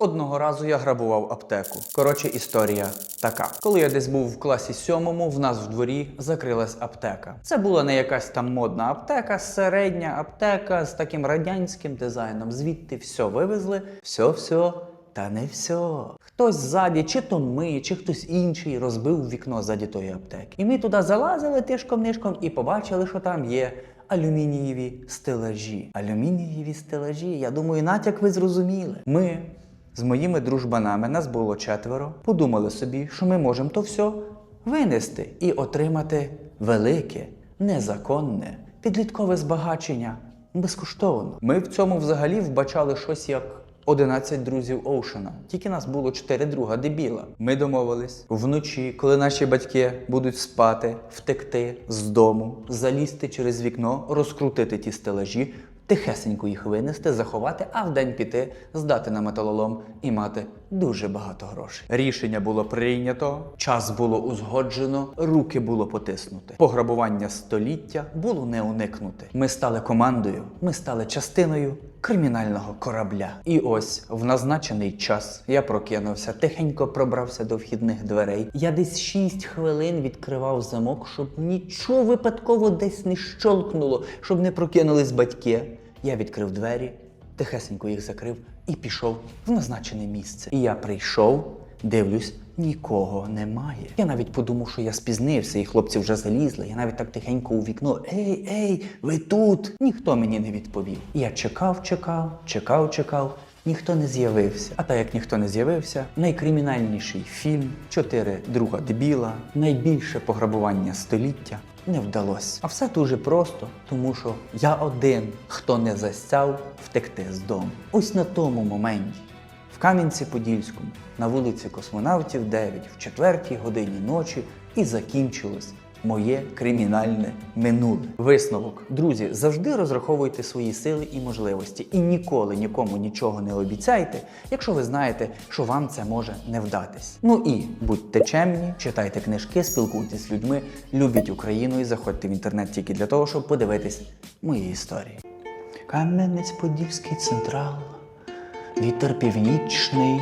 Одного разу я грабував аптеку. Коротше, історія така. Коли я десь був в класі сьомому, в нас в дворі закрилась аптека. Це була не якась там модна аптека, середня аптека з таким радянським дизайном. Звідти все вивезли, все-все. Та не все. Хтось ззаді, чи то ми, чи хтось інший розбив вікно ззаді тої аптеки. І ми туди залазили тишком-нишком і побачили, що там є алюмінієві стелажі. Алюмінієві стелажі, я думаю, натяк ви зрозуміли. Ми з моїми дружбанами, нас було четверо, подумали собі, що ми можемо то все винести і отримати велике, незаконне, підліткове збагачення безкоштовно. Ми в цьому взагалі вбачали щось як 11 друзів Оушена. Тільки нас було 4 друга дебіла. Ми домовились вночі, коли наші батьки будуть спати, втекти з дому, залізти через вікно, розкрутити ті стелажі, тихесенько їх винести, заховати, а вдень піти, здати на металолом і мати дуже багато грошей. Рішення було прийнято, час було узгоджено, руки було потиснути. Пограбування століття було не уникнути. Ми стали командою, ми стали частиною кримінального корабля. І ось в назначений час я прокинувся, тихенько пробрався до вхідних дверей. Я десь 6 хвилин відкривав замок, щоб нічого випадково десь не щолкнуло, щоб не прокинулись батьки. Я відкрив двері, тихесенько їх закрив і пішов в назначене місце. І я прийшов, дивлюсь, нікого немає. Я навіть подумав, що я спізнився, і хлопці вже залізли. Я навіть так тихенько у вікно: Ей, ей, ви тут! Ніхто мені не відповів. Я чекав, чекав, чекав, чекав. Ніхто не з'явився. А так як ніхто не з'явився, найкримінальніший фільм Чотири друга дебіла, найбільше пограбування століття не вдалося. А все дуже просто, тому що я один, хто не застяв втекти з дому. Ось на тому моменті. В Кам'янці-Подільському на вулиці Космонавтів 9 в четвертій годині ночі і закінчилось моє кримінальне минуле. Висновок. Друзі, завжди розраховуйте свої сили і можливості і ніколи нікому нічого не обіцяйте, якщо ви знаєте, що вам це може не вдатись. Ну і будьте чемні, читайте книжки, спілкуйтесь з людьми, любіть Україну і заходьте в інтернет тільки для того, щоб подивитись мої історії. Кам'янець-Подільський централ. Вітер північний